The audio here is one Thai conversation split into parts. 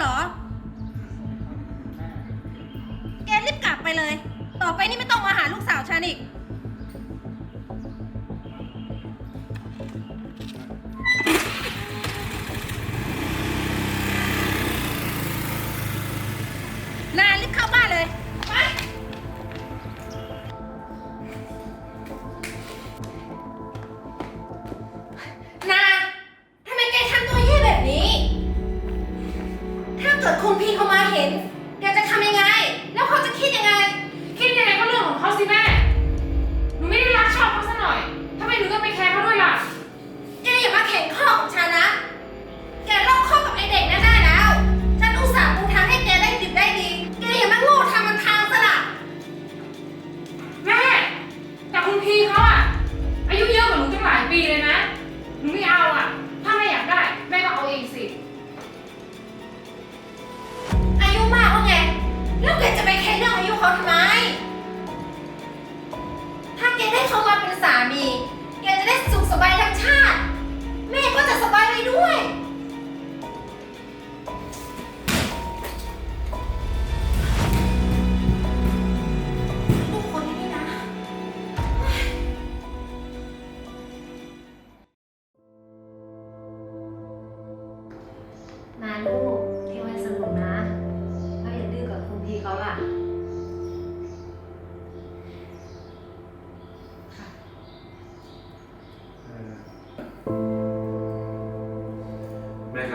แล้วเหรอ แกรีบกลับไปเลย ต่อไปนี่ไม่ต้องมาหาลูกสาวฉันอีก พี่เขามาเห็น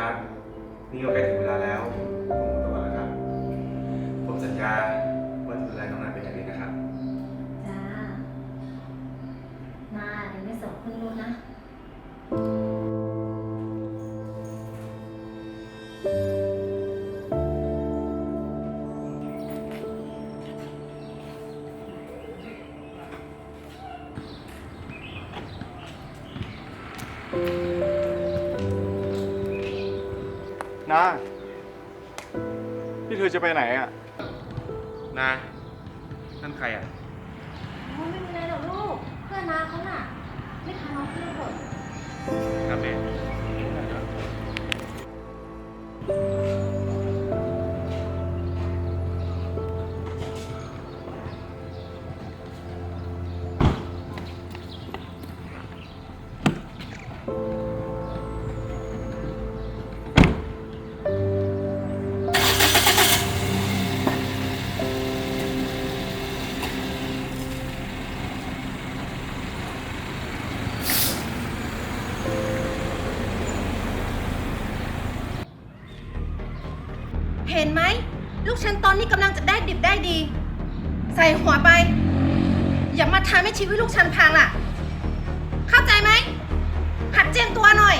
ครับ นี่ก็ใกล้ถึงเวลาแล้วผมขอตัวแล้วครับ ผมสัญญา นานี่เธอจะไปไหนอะ นานั่นใครอะโอ้ยไม่มีอะไรหรอกลูก เพื่อนนาเขาน่ะ ไม่พาน้องขึ้นรถครับแม่ เห็นไหม ลูกฉันตอนนี้กำลังจะได้ดิบได้ดี ใส่หัวไป อย่ามาทำให้ชีวิตลูกฉันพังล่ะ เข้าใจไหม หัดเจียมตัวหน่อย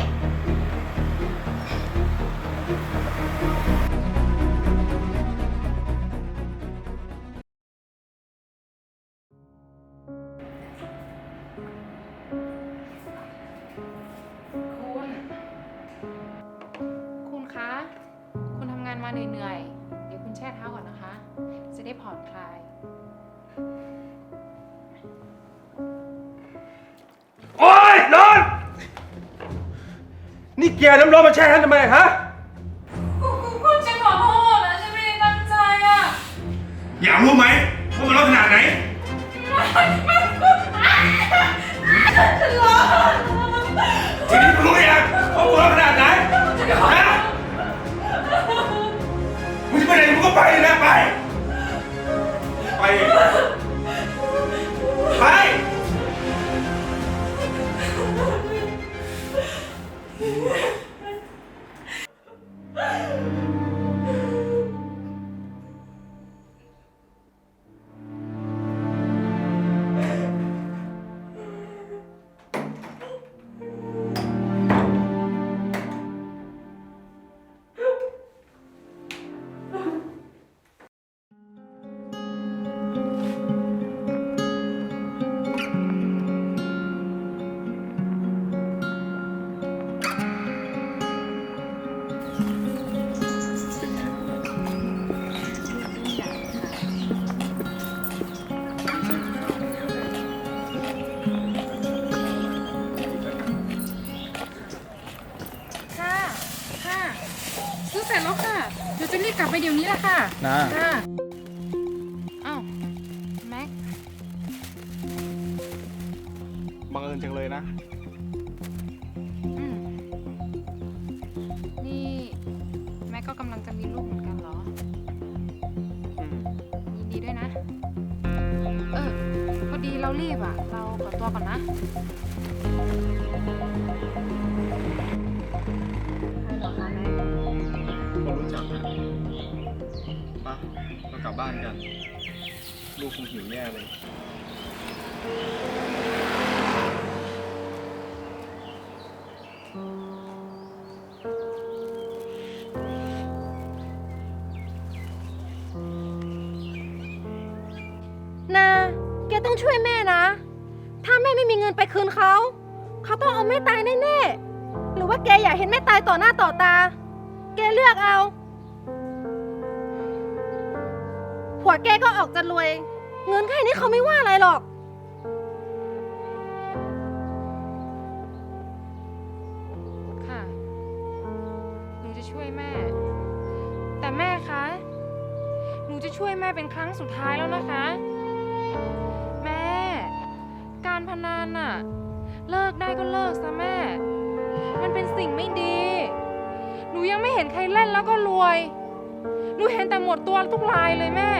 นี่แกน้ำร้อนมาแช่ฉันทำไมฮะ คุณฉันขอโทษนะฉันไม่ได้ตั้งใจอะอยากรู้ไหมว่ามันร้อนขนาดไหนทีนี้รู้ยังว่ามันร้อนขนาดไหนฮะมึงจะไปไหนมึงก็ไปเลยนะไป ไปไป กลับไปเดี๋ยวนี้แหละค่ะนะ ค่ะอ้าวแม็ก บังเอิญจังเลยนะ อืมนี่แม็กก็กำลังจะมีลูกเหมือนกันเหรอ อืมยินดีด้วยนะ เออ พอดีเรารีบอะ เราขอตัวก่อนนะ กลับบ้านกัน ลูกคงหิวแย่เลย นา แกต้องช่วยแม่นะ ถ้าแม่ไม่มีเงินไปคืนเขา เขาต้องเอาแม่ตายแน่ๆ หรือว่าแกอยากเห็นแม่ตายต่อหน้าต่อตา แกเลือกเอา ผัวแกก็ออกจะรวย เงินแค่นี้เขาไม่ว่าอะไรหรอก ค่ะ หนูจะช่วยแม่ แต่แม่คะ หนูจะช่วยแม่เป็นครั้งสุดท้ายแล้วนะคะ แม่ การพนันน่ะเลิกได้ก็เลิกซะแม่ มันเป็นสิ่งไม่ดี หนูยังไม่เห็นใครเล่นแล้วก็รวย นูเห็นแต่หมดตัวทุกรายเลยแม่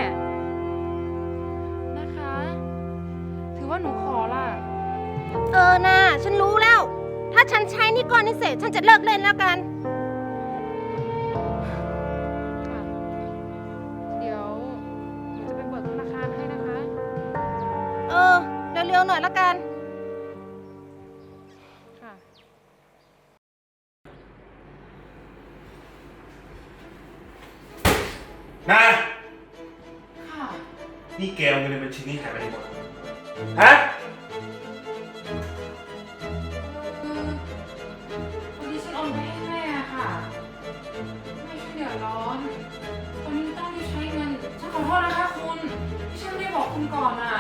นะคะ ถือว่าหนูขอล่ะ เออนะฉันรู้แล้ว ถ้าฉันใช้หนี่ก้อนนี้เสร็จ ฉันจะเลิกเล่นแล้วกัน ค่ะ เดี๋ยวหนูจะไปเบิกธนาคารให้นะคะ เออ เร็วๆหน่อยแล้วกัน นาค่ะ นี่แกเอาเงินในบัญชีนี้หายไปไหนหมดฮะ คือวันนี้ฉันโอนไปให้แม่ค่ะแม่ช่วยเดือดร้อน ตอนนี้ต้องรีบใช้เงิน ฉันขอโทษนะคะคุณที่ฉันไม่ได้บอกคุณก่อนอะ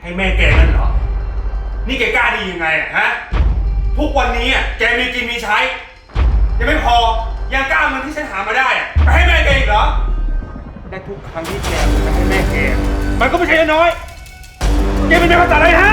ให้แม่แกเงินเหรอ นี่แกกล้าดียังไงอะฮะ ทุกวันนี้อะแกมีกินมีใช้ ยังไม่พอ ยังกล้าเอาเงินที่ฉันหามาได้อะไปให้แม่แกอีกเหรอ และทุกครั้งที่แกเอาเงินไปให้แม่แกมันก็ไม่ใช่น้อยแกเป็นแม่ภาษาอะไรฮะ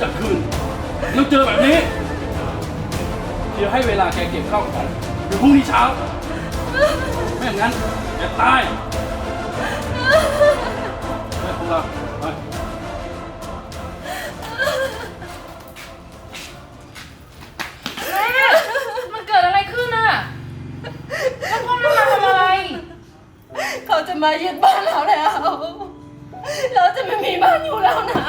ยืมเงินแล้วไม่รู้จักคืนแล้วเจอแบบนี้ เดี๋ยวให้เวลาแกเก็บข้าวของเดี๋ยวพรุ่งนี้เช้า ไม่อย่างนั้นแกตายเฮ้ยพวกเราไปแม่มันเกิดอะไรขึ้นอะแล้วพวกนั้นมาทำอะไร เขาจะมายึดบ้านเราแล้ว เราจะไม่มีบ้านอยู่แล้วนะ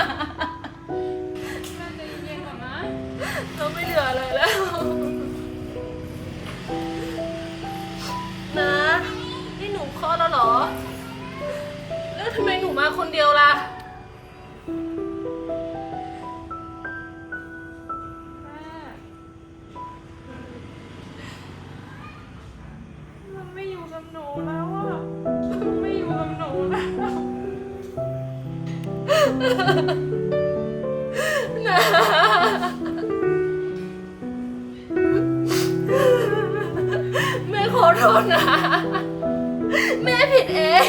ลืออะไรแล้ว นะ นี่หนูคลอดแล้วเหรอ แล้วทำไมหนูมาคนเดียวล่ะแม่มันไม่อยู่กับหนูแล้วอะ มันไม่อยู่กับหนูแล้ว โทษนะ แม่ผิดเอง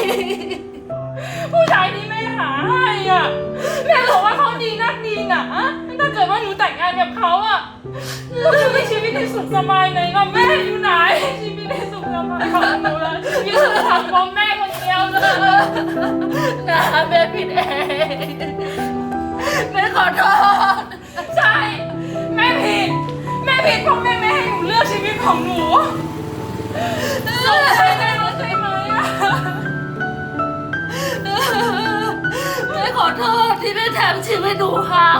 ผู้ชายที่แม่หาให้อะ แม่บอกว่าเขาดีนักดีหนาถ้าเกิดว่าหนูแต่งงานกับเขาอะหนูจะมีชีวิตในสุขสบายไหนล่ะแม่อยู่ไหน ชีวิตในสุขสบายของหนูละชีวิตสุขทางของแม่คนเดียวเลยนะแม่ผิดเองแม่ขอโทษใช่แม่ผิดแม่ผิดเพราะแม่ไม่ให้หนูเลือกชีวิตของหนู สงสัยแม่รู้ใช่ไหมอะแม่ขอโทษที่แม่ทำชีวิตหนูพัง